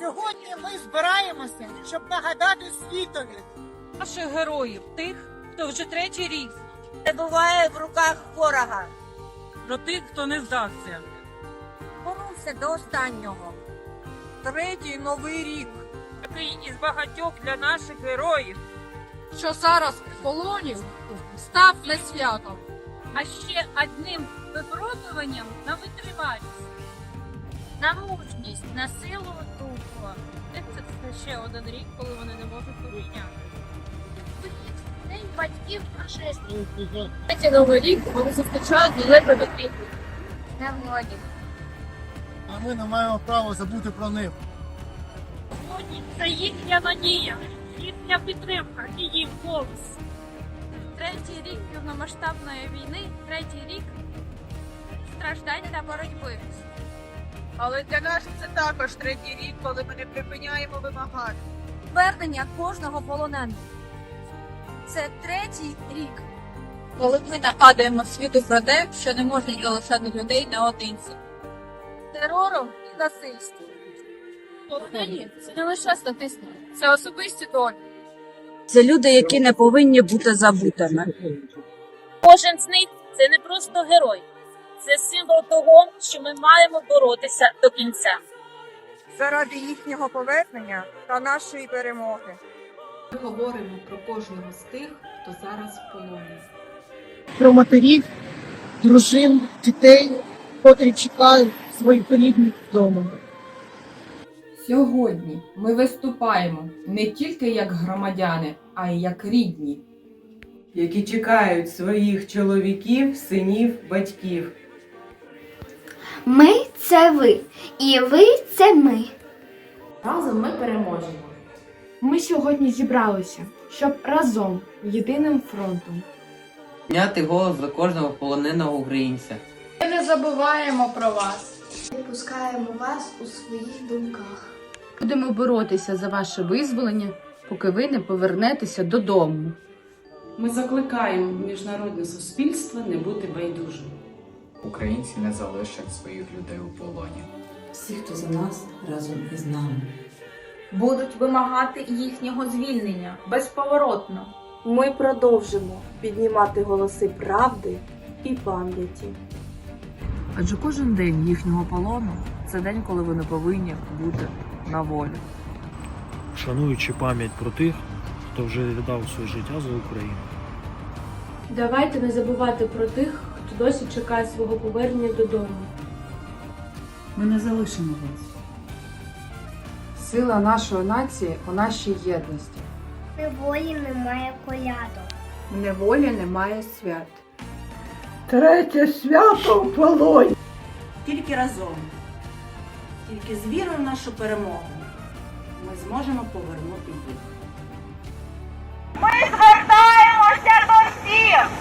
Сьогодні ми збираємося, щоб нагадати світові, наших героїв, тих, хто вже третій рік, перебуває в руках ворога. про тих, хто не здався. Боровся до останнього. Третій новий рік, такий із багатьох для наших героїв. що зараз в полоні став не святом. А ще одним випробуванням на витривалість, на мужність, на силу духу. Це ще один рік, коли вони не можуть поміняти. День батьків фашистів. Третій новий рік вони зустрічають далеко від війни. Не владі. А ми не маємо права забути про них. Сьогодні це їхня надія, їхня підтримка і їх голос. Третій рік повномасштабної війни, третій рік страждань та боротьби. Але для нас це також третій рік, коли ми не припиняємо вимагати. Повернення кожного полоненого. Це третій рік. Коли ми нагадуємо світу про те, що не можна залишати людей наодинці. Терору і насильству. Полонені це не лише статистика, це особисті долі. Це люди, які не повинні бути забутими. Кожен з них це не просто герой, це символ того, що ми маємо боротися до кінця. Заради їхнього повернення та нашої перемоги. Ми говоримо про кожного з тих, хто зараз в полоні. про матерів, дружин, дітей, котрі чекають своїх рідних вдома. Сьогодні ми виступаємо не тільки як громадяни, а й як рідні. які чекають своїх чоловіків, синів, батьків. Ми це ви, і ви це ми. Разом ми переможемо. Ми сьогодні зібралися, щоб разом єдиним фронтом. Підняти голос за кожного полоненого українця. Ми не забуваємо про вас. Відпускаємо вас у своїх думках. Будемо боротися за ваше визволення, поки ви не повернетеся додому. Ми закликаємо міжнародне суспільство не бути байдужим. Українці не залишать своїх людей у полоні. Всі, хто за нас разом із нами. Будуть вимагати їхнього звільнення безповоротно. Ми продовжимо піднімати голоси правди і пам'яті. Адже кожен день їхнього полону це день, коли вони повинні бути на волі. Шануючи пам'ять про тих, хто вже віддав своє життя за Україну. Давайте не забувати про тих, хто досі чекає свого повернення додому. Ми не залишимо вас. Сила нашої нації у нашій єдності. Неволі немає колядок. В неволі немає свят. Третє свято в полоні. Тільки разом, тільки з вірою в нашу перемогу ми зможемо повернути їх. Ми звертаємося до всіх!